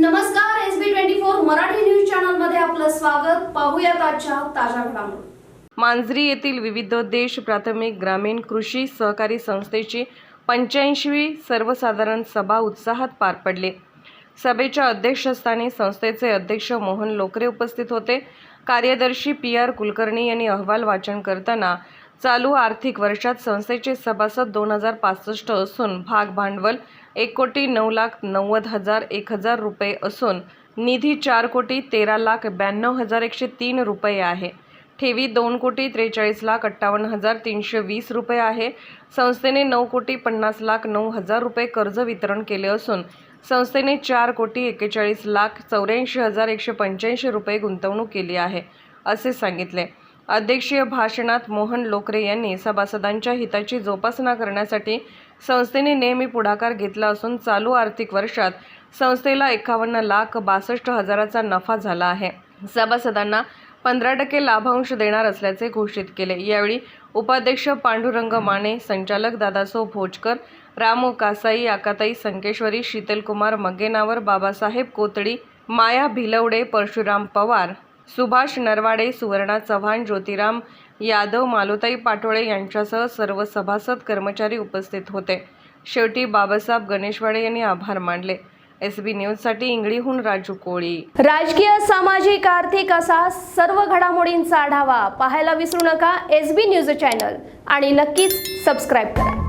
नमस्कार S B twenty four Marathi news चॅनलमध्ये आपलं स्वागत. पाहूयात आजच्या ताज्या घडामोडी. मांजरी येथील विविध देश प्राथमिक ग्रामीण कृषी सहकारी संस्थेची पंच्याऐंशीवी सर्वसाधारण सभा उत्साहात पार पडली. सभेच्या अध्यक्षस्थानी संस्थेचे अध्यक्ष मोहन लोकरे उपस्थित होते. कार्यदर्शी पी आर कुलकर्णी यांनी अहवाल वाचन करताना चालू आर्थिक वर्षात संस्थेचे सभासद दोन हजार पासष्ट असून भाग भांडवल एक कोटी नऊ लाख नव्वद हजार एक हजार रुपये असून निधी चार कोटी तेरा लाख ब्याण्णव हजार एकशे तीन रुपये आहे. ठेवी दोन कोटी त्रेचाळीस लाख अठ्ठावन्न हजार तीनशे वीस रुपये आहे. संस्थेने नऊ कोटी पन्नास लाख नऊ हजार रुपये कर्ज वितरण केले असून संस्थेने चार कोटी एक्केचाळीस लाख चौऱ्याऐंशी हजार एकशे पंच्याऐंशी रुपये गुंतवणूक केली आहे असे सांगितले. अध्यक्षीय भाषणात मोहन लोकरे यांनी सभासदांच्या हिताची जोपासना करण्यासाठी संस्थेने नेहमी पुढाकार घेतला असून चालू आर्थिक वर्षात संस्थेला एकावन्न लाख बासष्ट हजाराचा नफा झाला आहे. सभासदांना पंधरा टक्के लाभांश देणार असल्याचे घोषित केले. यावेळी उपाध्यक्ष पांडुरंग माने संचालक दादासो भोजकर रामू कासाई आकाताई संकेश्वरी शीतलकुमार मगेनावर बाबासाहेब कोतडी माया भिलवडे परशुराम पवार सुभाष नरवाडे सुवर्णा चव्हाण ज्योतिराम यादव मालुताई पाटोळे यांच्यासह सर्व सभासद कर्मचारी उपस्थित होते. शेवटी बाबासाहेब गणेशवाडे यांनी आभार मानले. एस बी न्यूजसाठी इंगळीहून राजू कोळी. राजकीय सामाजिक आर्थिक असा सर्व घडामोडींचा आढावा पाहायला विसरू नका एस बी न्यूज चॅनल आणि नक्कीच सबस्क्राईब करा.